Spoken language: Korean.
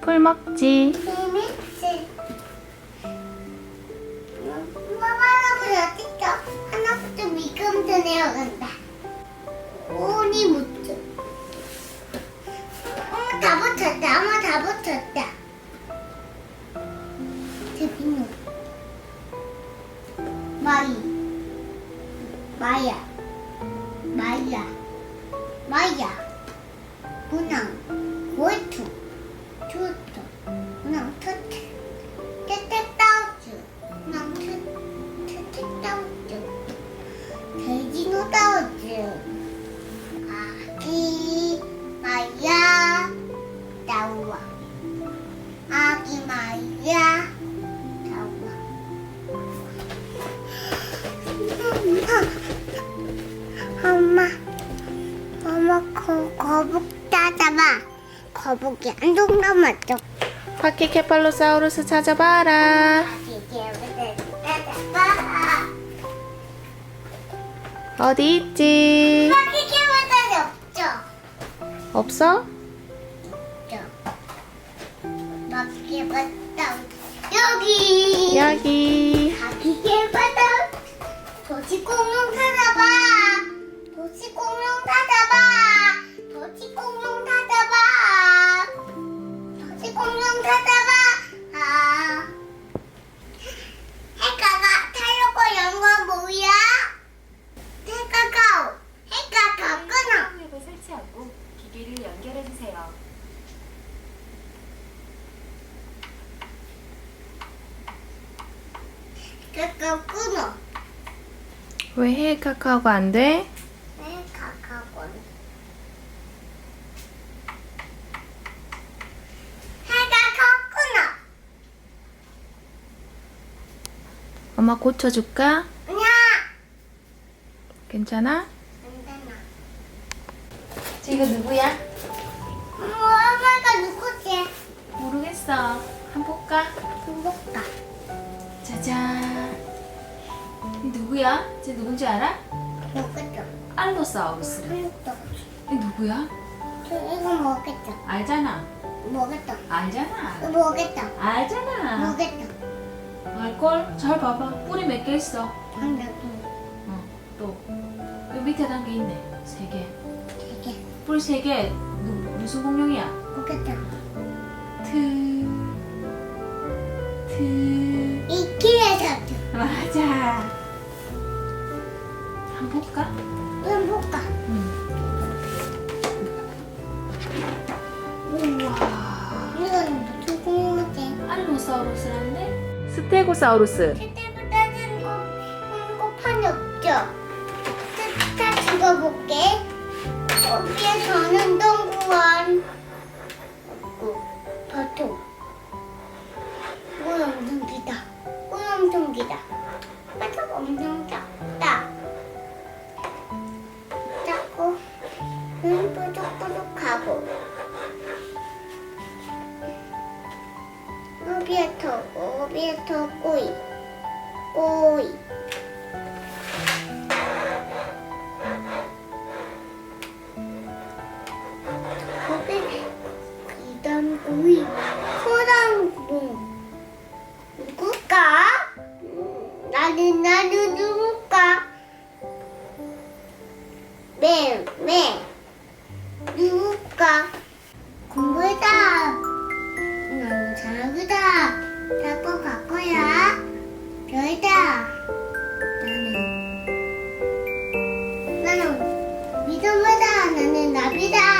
풀 먹지. 재밌지? 엄마 할아버지 어딨어? 하나부터 미끄럼져 내려간다. 오니 묻죠. 엄마 다 붙었다. 엄마 다 붙었다. 재빈우. 마이. 마야. 마야. 마야. 투투. 테테따우즈. 문항 투. 테테따우즈. 돼지노 따우즈. 아기 마야 따우와. 아기 마야 따우와. 엄마, 엄마 거, 거북 찾아봐. 거북이 안 동남았죠. 파키케팔로사우루스 찾아봐라. 어디 있지? 파키케보다 없죠. 없어? 마키케보다 여기. 여기. 파키케보다 도시공룡 찾아봐. 도시공룡 찾아봐. 도시공룡 해 주세요. 해가 끊어. 왜 해 카카오가 안 돼? 해가가 끊어. 해가가 끊어. 엄마 고쳐줄까? 아니야. 괜찮아? 안 되나. 이거 누구야? 엄마, 엄마가 누구지? 모르겠어. 한번 볼까? 누굴까? 짜잔. 이 누구야? 쟤 누군지 알아? 누구죠? 알로사우루스. 누구죠? 이 누구야? 저 이거 뭐겠죠? 알잖아. 뭐겠죠? 알잖아. 뭐겠죠? 알잖아. 뭐겠죠? 알걸? 잘 봐봐. 뿌리 몇 개 있어? 안 돼도 어, 또. 여기 밑에 단계 있네. 세 개. 되게 뿌리 세 개. 누, 무슨 공룡이야? 뭐겠죠? 트. 트. 이 길에서도 맞아. 한 번 볼까? 이건 볼까? 응. 우와. 이건 무슨 공룡이지? 알로사우루스란데? 스테고사우루스. 그때보다는 없죠? 찍어볼게 여기에서는 동구 원. 없고 버통 이건 엄청 기다. 이건 엄청 기다. 바닥 엄청 작다. 작고 눈 뾰족뾰족하고. 여기에 터 여기에 터 꼬이. 꼬이 나는 나는 누굴까? 매 매. 누굴까? 공부했다. 나는 잘하다. 자꾸 갈 거야. 별이다. 나는. 나는 믿음하다. 나는 나비다